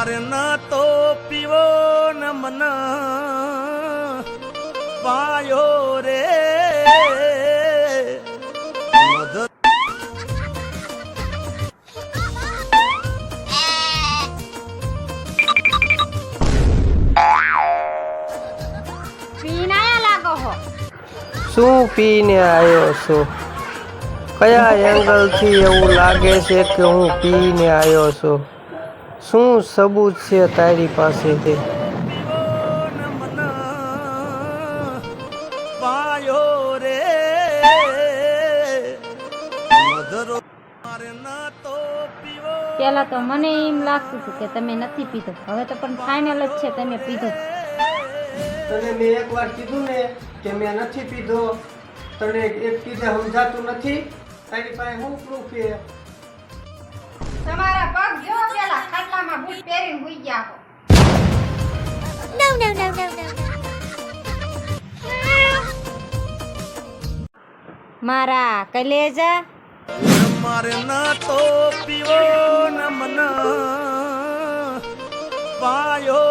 મારે ના તો પીવો ન મન. પાયો રે. શું પીને આવ્યો છું? કયા એંગલથી એવું લાગે છે કે હું પીને આવ્યો છું? શું સબૂત છે તારી પાસેથી? તે પાયો રે મધરો મારે ના તો પીવો પેલા તો મને એમ લાગતું હતું કે તમે નથી પીધો. હવે તો પણ ફાઇનલ જ છે તમે પીધો. તને મેં એક વાર કીધું ને કે મેં નથી પીધો. તને એક પીધે સમજાતું નથી. તારી પાસે શું પ્રૂફ છે? ગયા હો મારા કલેજા. મારે ના તો પીવો ન મના. પાયો